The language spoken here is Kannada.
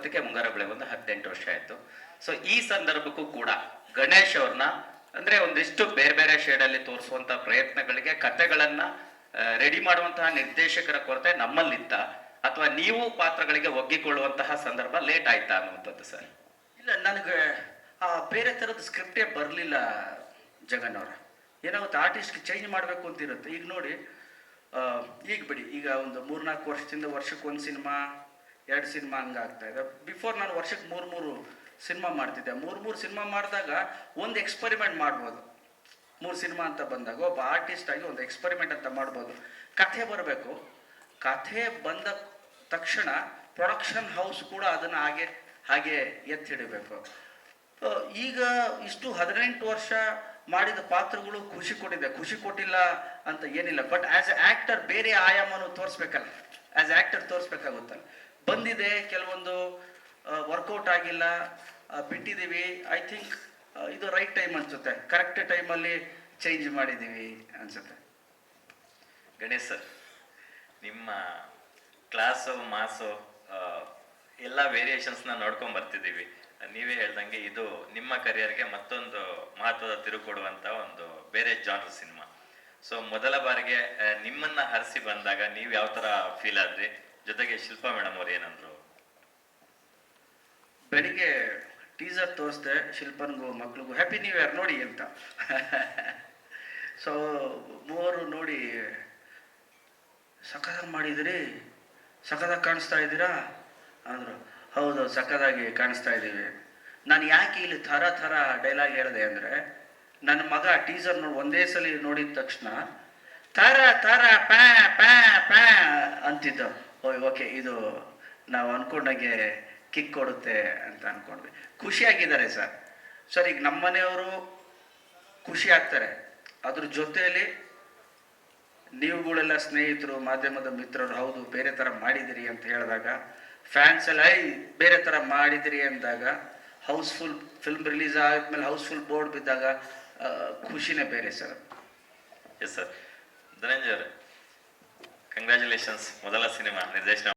ಇವತ್ತಿಗೆ ಮುಂಗಾರ ಬೆಳೆ ಬಂದು ಹದಿನೆಂಟು ವರ್ಷ ಆಯ್ತು. ಸೊ ಈ ಸಂದರ್ಭಕ್ಕೂ ಕೂಡ ಗಣೇಶ್ ಅವ್ರನ್ನ, ಅಂದ್ರೆ ಒಂದಿಷ್ಟು ಬೇರೆ ಬೇರೆ ಶೇಡ್ ಅಲ್ಲಿ ತೋರಿಸುವಂತ ಪ್ರಯತ್ನಗಳಿಗೆ ಕತೆಗಳನ್ನ ರೆಡಿ ಮಾಡುವಂತಹ ನಿರ್ದೇಶಕರ ಕೊರತೆ ನಮ್ಮಲ್ಲಿತ್ತ, ಅಥವಾ ನೀವು ಪಾತ್ರಗಳಿಗೆ ಒಗ್ಗಿಕೊಳ್ಳುವಂತಹ ಸಂದರ್ಭ ಲೇಟ್ ಆಯ್ತಾ ಅನ್ನುವಂಥದ್ದು ಸರ್? ಇಲ್ಲ, ನನಗೆ, ಆ, ಬೇರೆ ಥರದ ಸ್ಕ್ರಿಪ್ಟೇ ಬರಲಿಲ್ಲ ಜಗನ್ ಅವರ. ಏನಾಗುತ್ತೆ ಆರ್ಟಿಸ್ಟ್ ಚೇಂಜ್ ಮಾಡಬೇಕು ಅಂತ ಇರುತ್ತೆ. ಈಗ ನೋಡಿ ಈಗ ಬಿಡಿ, ಈಗ ಒಂದು ಮೂರ್ನಾಲ್ಕು ವರ್ಷದಿಂದ ವರ್ಷಕ್ಕೆ ಒಂದು ಸಿನಿಮಾ ಎರಡು ಸಿನಿಮಾ ಆಗ್ತಾ ಇದೆ. ಬಿಫೋರ್ ನಾನು ವರ್ಷಕ್ಕೆ ಮೂರು ಮೂರು ಸಿನಿಮಾ ಮಾಡ್ತಿದ್ದೆ. ಮೂರು ಮೂರು ಸಿನಿಮಾ ಮಾಡಿದಾಗ ಒಂದು ಎಕ್ಸ್ಪರಿಮೆಂಟ್ ಮಾಡ್ಬೋದು. ಮೂರು ಸಿನಿಮಾ ಅಂತ ಬಂದಾಗ ಒಬ್ಬ ಆರ್ಟಿಸ್ಟ್ ಆಗಿ ಒಂದು ಎಕ್ಸ್ಪರಿಮೆಂಟ್ ಅಂತ ಮಾಡ್ಬೋದು. ಕಥೆ ಬರಬೇಕು. ಕಥೆ ಬಂದ ತಕ್ಷಣ ಪ್ರೊಡಕ್ಷನ್ ಹೌಸ್ ಕೂಡ ಅದನ್ನು ಹಾಗೆ ಹಾಗೆ ಎತ್ತಿಡಬೇಕು. ಈಗ ಇಷ್ಟು ಹದಿನೆಂಟು ವರ್ಷ ಮಾಡಿದ ಪಾತ್ರಗಳು ಖುಷಿ ಕೊಟ್ಟಿದೆ. ಖುಷಿ ಕೊಟ್ಟಿಲ್ಲ ಅಂತ ಏನಿಲ್ಲ. ಬಟ್ ಆಸ್ ಎ ಆಕ್ಟರ್ ಬೇರೆ ಆಯಾಮನು ತೋರಿಸ್ಬೇಕಲ್ಲ. ಆಸ್ ಆ್ಯಕ್ಟರ್ ತೋರಿಸ್ಬೇಕಾಗುತ್ತಲ್ಲ. ಬಂದಿದೆ, ಕೆಲವೊಂದು ವರ್ಕೌಟ್ ಆಗಿಲ್ಲ ಬಿಟ್ಟಿದ್ದೀವಿ. ಐ ಥಿಂಕ್ ಇದು ರೈಟ್ ಟೈಮ್ ಅನ್ಸುತ್ತೆ. ಕರೆಕ್ಟ್ ಟೈಮಲ್ಲಿ ಚೇಂಜ್ ಮಾಡಿದ್ದೀವಿ ಅನ್ಸುತ್ತೆ. ಗಣೇಶ್ ಸರ್, ನಿಮ್ಮ ಕ್ಲಾಸು ಮಾಸು ಎಲ್ಲ ವೇರಿಯೇಷನ್ಸ್ನ ನೋಡ್ಕೊಂಡು ಬರ್ತಿದ್ದೀವಿ. ನೀವೇ ಹೇಳ್ದಂಗೆ ಇದು ನಿಮ್ಮ ಕರಿಯರ್ಗೆ ಮತ್ತೊಂದು ಮಹತ್ವದ ತಿರುಕೊಡುವಂತ ಒಂದು ಬೇರೆ ಜಾನರ್ ಸಿನಿಮಾ ಸೊ ಮೊದಲ ಬಾರಿಗೆ ನಿಮ್ಮನ್ನ ಹರಿಸಿ ಬಂದಾಗ ನೀವು ಯಾವ ತರ ಫೀಲ್ ಆದ್ರಿ? ಜೊತೆಗೆ ಶಿಲ್ಪಾ ಮೇಡಮ್ ಅವ್ರು ಏನಂದ್ರು, ಬೆಳಿಗ್ಗೆ ಟೀಸರ್ ತೋರಿಸ್ದೆ ಶಿಲ್ಪನ್ಗೂ ಮಕ್ಳಿಗೂ ಹ್ಯಾಪಿ ನ್ಯೂ ಇಯರ್ ನೋಡಿ ಅಂತ. ಸೊ ಮೂವರು ನೋಡಿ, ಸಖತ್ತಾಗಿ ಮಾಡಿದಿರಿ ಸಖತ್ತಾಗಿ ಕಾಣಿಸ್ತಾ ಇದ್ದೀರಾ? ಅಂದರು, ಹೌದು ಸಖದಾಗಿ ಕಾಣಿಸ್ತಾ ಇದ್ದೀವಿ. ನಾನು ಯಾಕೆ ಇಲ್ಲಿ ಥರ ಥರ ಡೈಲಾಗ್ ಹೇಳಿದೆ ಅಂದರೆ ನನ್ನ ಮಗ ಟೀಸರ್ ನೋಡಿ ಒಂದೇ ಸಲ ನೋಡಿದ ತಕ್ಷಣ, ಥರ ಪ್ಯಾ ಪ್ಯಾ ಪ್ಯಾ ಓಯ್ ಓಕೆ, ಇದು ನಾವು ಅನ್ಕೊಂಡಾಗೆ ಕಿಕ್ ಕೊಡುತ್ತೆ ಅಂತ ಅನ್ಕೊಂಡ್ವಿ. ಖುಷಿಯಾಗಿದ್ದಾರೆ ಸರ್. ಸರ್, ಈಗ ನಮ್ಮ ಮನೆಯವರು ಖುಷಿ ಆಗ್ತಾರೆ. ಅದ್ರ ಜೊತೆಯಲ್ಲಿ ನೀವುಗಳೆಲ್ಲ ಸ್ನೇಹಿತರು, ಮಾಧ್ಯಮದ ಮಿತ್ರರು, ಹೌದು, ಬೇರೆ ಥರ ಮಾಡಿದಿರಿ ಅಂತ ಹೇಳಿದಾಗ ಫ್ಯಾನ್ಸ್ ಎಲ್ಲ ಐ ಬೇರೆ ಥರ ಮಾಡಿದಿರಿ ಅಂದಾಗ ಹೌಸ್ಫುಲ್ ಫಿಲ್ಮ್ ರಿಲೀಸ್ ಆದ್ಮೇಲೆ ಹೌಸ್ಫುಲ್ ಬೋರ್ಡ್ ಬಿದ್ದಾಗ ಖುಷಿನೇ ಬೇರೆ sir. Yes sir Dhananjay congratulations ಮೊದಲ ಸಿನಿಮಾ ನಿರ್ದೇಶನ